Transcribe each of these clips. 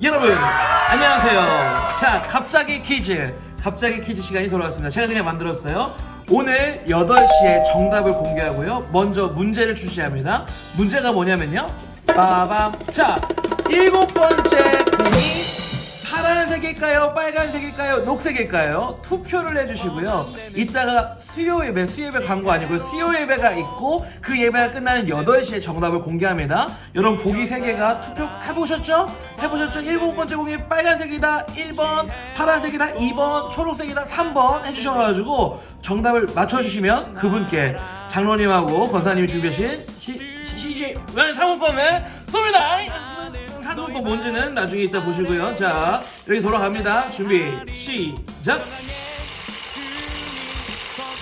여러분 안녕하세요. 자 갑자기 퀴즈 갑자기 퀴즈 시간이 돌아왔습니다. 제가 그냥 만들었어요. 오늘 8시에 정답을 공개하고요. 먼저 문제를 출시합니다. 문제가 뭐냐면요. 빠밤. 자, 일곱 번째 공이 파란색일까요? 빨간색일까요? 녹색일까요? 투표를 해주시고요. 이따가 수요 예배, 수요 예배 광고 아니고요. 수요 예배가 있고 그 예배가 끝나는 8시에 정답을 공개합니다. 여러분 보기 3개가 투표 해보셨죠? 해보셨죠? 일곱 번째 공이 빨간색이다 1번, 파란색이다 2번, 초록색이다 3번 해주셔가지고 정답을 맞춰주시면 그분께 장로님하고 권사님이 준비하신 시, 상품권을 쏩니다! 상품권 뭔지는 나중에 이따 보시고요. 자, 여기 돌아갑니다. 준비, 시작!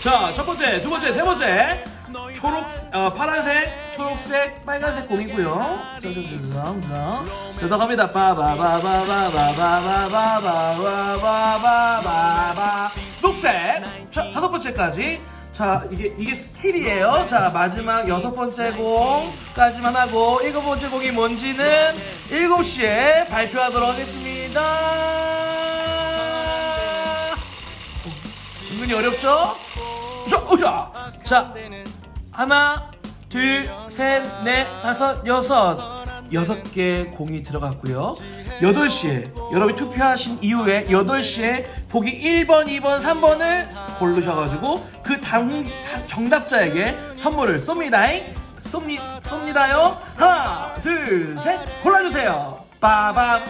자, 첫 번째, 두 번째, 세 번째. 초록, 어, 파란색, 초록색, 빨간색 공이고요. 자, 자, 더 갑니다. 빠바바바바바바바바바바바바바. 녹색. 자, 다섯 번째까지. 자, 이게, 이게 스킬이에요. 자, 마지막 여섯 번째 공까지만 하고, 일곱 번째 공이 뭔지는 일곱 시에 발표하도록 하겠습니다. 은근히 어렵죠? 자, 으쌰! 자, 하나, 둘, 셋, 넷, 다섯, 여섯. 여섯 개 공이 들어갔고요. 8시에 여러분이 투표하신 이후에 8시에 보기 1번, 2번, 3번을 고르셔가지고 그 당, 당- 정답자에게 선물을 쏩니다. 쏩니, 쏩니다요. 하나, 둘, 셋, 골라주세요. 빠밤.